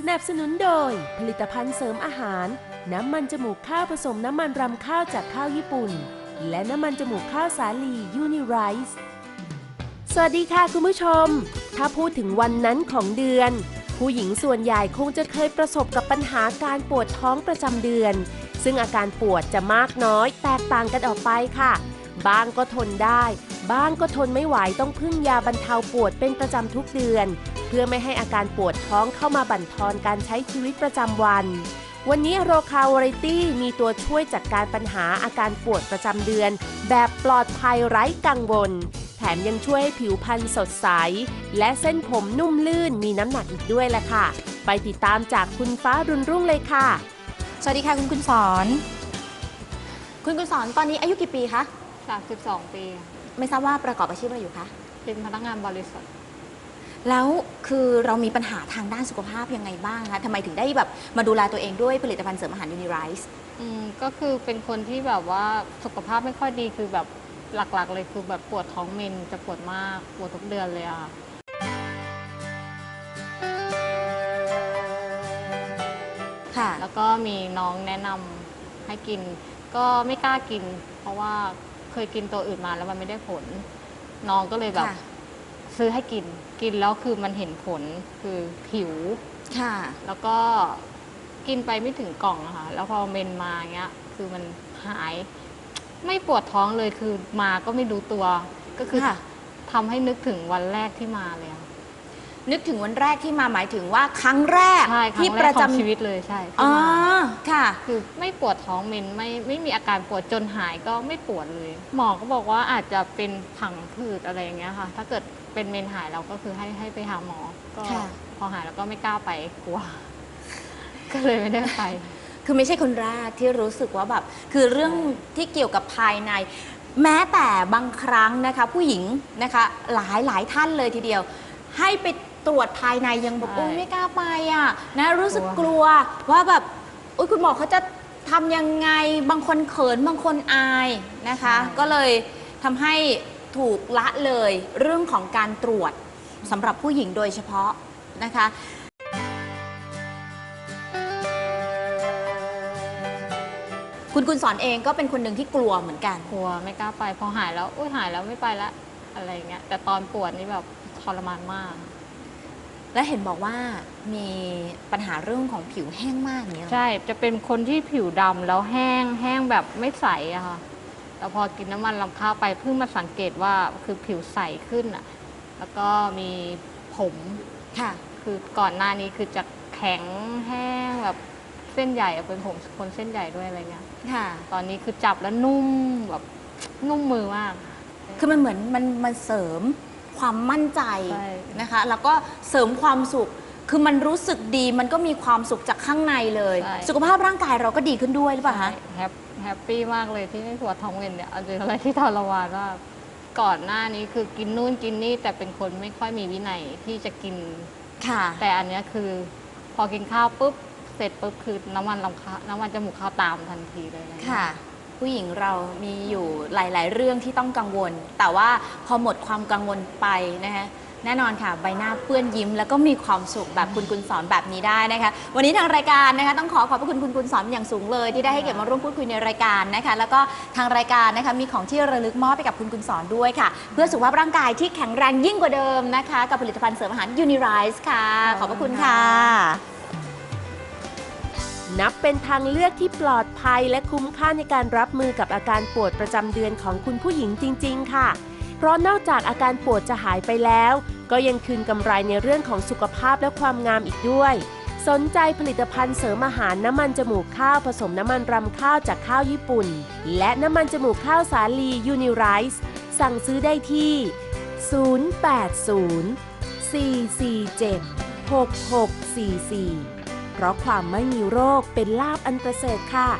สนับสนุนโดย ผลิตภัณฑ์เสริมอาหาร น้ำมันจมูกข้าวผสมน้ำมันรำข้าวจากข้าวญี่ปุ่น และน้ำมันจมูกข้าวสาลียูนิไรซ์สวัสดีค่ะคุณผู้ชม ถ้าพูดถึงวันนั้นของเดือน ผู้หญิงส่วนใหญ่คงจะเคยประสบกับปัญหาการปวดท้องประจำเดือน ซึ่งอาการปวดจะมากน้อยแตกต่างกันออกไปค่ะ บางก็ทนได้บ้างก็ทนไม่ไหวต้องพึ่งยาบรรเทาปวดเป็นประจำทุกเดือน เพื่อไม่ให้อาการปวดท้องเข้ามาบั่นทอนการใช้ชีวิตประจำวัน วันนี้โรคาวาไรตี้มีตัวช่วยจัดการปัญหาอาการปวดประจำเดือน แบบปลอดภัยไร้กังวล แถมยังช่วยให้ผิวพรรณสดใส และเส้นผมนุ่มลื่นมีน้ำหนักอีกด้วยแหละค่ะ ไปติดตามจากคุณฟ้ารุ่นรุ่งเลยค่ะ สวัสดีค่ะคุณคุณสอน คุณคุณสอนตอนนี้อายุกี่ปีคะ32 ปี ไม่ทราบว่าประกอบอาชีพอะไรอยู่คะเป็นพนักงานบริษัท แล้วคือเรามีปัญหาทางด้านสุขภาพยังไงบ้างคะทำไมถึงได้แบบมาดูแลตัวเองด้วยผลิตภัณฑ์เสริมอาหารยูนิไรส์อืมก็คือเป็นคนที่แบบว่าสุขภาพไม่ค่อยดีคือแบบหลักๆ เลยคือแบบปวดท้องเมนจะปวดมากปวดทุกเดือนเลยอะค่ะค่ะ แล้วก็มีน้องแนะนำให้กิน ก็ไม่กล้ากิน เพราะว่าเคยกินตัวอื่นมาแล้วมันไม่ได้ผล น้องก็เลยแบบ ค่ะ ซื้อให้กิน กินแล้วคือมันเห็นผลคือผิว ค่ะ แล้วก็กินไปไม่ถึงกล่องอะค่ะแล้วพอเมนมาเงี้ย คือมันหาย ไม่ปวดท้องเลยคือมาก็ไม่รู้ตัว ก็คือค่ะ ทำให้นึกถึงวันแรกที่มาเลยอะ นึกถึงวันแรกที่มาหมายถึงว่าครั้งแรกใช่ครั้ที่งปแรระกของจำชีวิตเลยใช่ที่อ๋อมาค่ะ คือไม่ปวดท้องเมนไม่ไม่มีอาการปวดจนหายก็ไม่ปวดเลย หมอก็บอกว่าอาจจะเป็นผังผืดอะไรอย่างเงี้ยค่ะ ถ้าเกิดเป็นเมนหายเราก็คือให้ให้ไปหาหมอก็ค่ะ พอหายแล้วก็ไม่กล้าไปกลัว ก็เลยไม่ได้ไป คือไม่ใช่คนแรกที่รู้สึกว่าแบบคือเรื่องที่เกี่ยวกับภายใน แม้แต่บางครั้งนะคะ ผู้หญิงนะคะ หลายหลายท่านเลยทีเดียว ให้ไป ตรวจภายในยังแบบใช่โอ้ยไม่กล้าไปอะนะรู้สึกกกลัลัววว่าแบบโอ้ยคุณหมอเขาจะทำยังไงบางคนเขินบางคนอายนะคะ ก็เลยทำให้ถูกละเลยเรื่องของการตรวจสำหรับผู้หญิงโดยเฉพาะนะคะคุณกุลสอนเองก็เป็นคนหนึ่งที่กลัวเหมือนกัน กลัวไม่กล้าไป พอหายแล้วอุ้ยหายแล้วไม่ไปละอะไรอย่างเงี้ยแต่ตอนปวดนี่แบบทรมานมาก และเห็นบอกว่ามีปัญหาเรื่องของผิวแห้งมากอย่างเงี้ยเหรอใช่ จะเป็นคนที่ผิวดำแล้วแห้งแห้งแบบไม่ใสอะค่ะแต่พอกินน้ำมันลำข้าวไปเพิ่งมาสังเกตว่าคือผิวใสขึ้นอะแล้วก็มีผมค่ะ คือก่อนหน้านี้คือจะแข็งแห้งแบบเส้นใหญ่อะเป็นผมคนเส้นใหญ่ด้วยอะไรเงี้ย ค่ะ ตอนนี้คือจับแล้วนุ่มแบบนุ่มมือมาก คือมันเหมือนมันมันเสริม ความมั่นใจใช่ นะคะ แล้วก็เสริมความสุข คือมันรู้สึกดีมันก็มีความสุขจากข้างในเลย ใช่ สุขภาพร่างกายเราก็ดีขึ้นด้วยหรือเปล่าคะ แฮปแฮปปี้มากเลยที่ไม่ปวดท้องเวียนเนี่ยเอาจริงอะไรที่ทรมานมากก่อนหน้านี้คือกินนู่นกินนี่แต่เป็นคนไม่ค่อยมีวินัยที่จะกิน ค่ะ แต่อันเนี้ยคือพอกินข้าวปุ๊บ เสร็จปุ๊บคือน้ำมันลำข้าวน้ำมันจมูกข้าวตามทันทีเลยอะไรเงี้ยค่ะ ผู้หญิงเรามีอยู่หลาย ๆ เรื่องที่ต้องกังวล แต่ว่าพอหมดความกังวลไปนะคะแน่นอนค่ะ ใบหน้าเปื้อนยิ้ม แล้วก็มีความสุขแบบคุณกุลสอนแบบนี้ได้นะคะ วันนี้ทางรายการนะคะ ต้องขอขอบพระคุณคุณกุลสอนอย่างสูงเลย ที่ได้ให้เกียรติมาร่วมพูดคุยในรายการนะคะ แล้วก็ทางรายการนะคะมีของที่ระลึกมอบไปกับคุณกุลสอนด้วยค่ะ เพื่อสุขภาพร่างกายที่แข็งแรงยิ่งกว่าเดิมนะคะ กับผลิตภัณฑ์เสริมอาหาร Unirize ค่ะ ขอบพระคุณค่ะ นับเป็นทางเลือกที่ปลอดภัยและคุ้มค่าในการรับมือกับอาการปวดประจำเดือนของคุณผู้หญิงจริง ๆ ค่ะ เพราะนอกจากอาการปวดจะหายไปแล้ว ก็ยังคืนกำไรในเรื่องของสุขภาพและความงามอีกด้วย สนใจผลิตภัณฑ์เสริมอาหารน้ำมันจมูกข้าวผสมน้ำมันรำข้าวจากข้าวญี่ปุ่น และน้ำมันจมูกข้าวสาลียูนิไรซ์สั่งซื้อได้ที่ 080 447 6644 เพราะความไม่มีโรคเป็นลาบอันประเสริฐค่ะ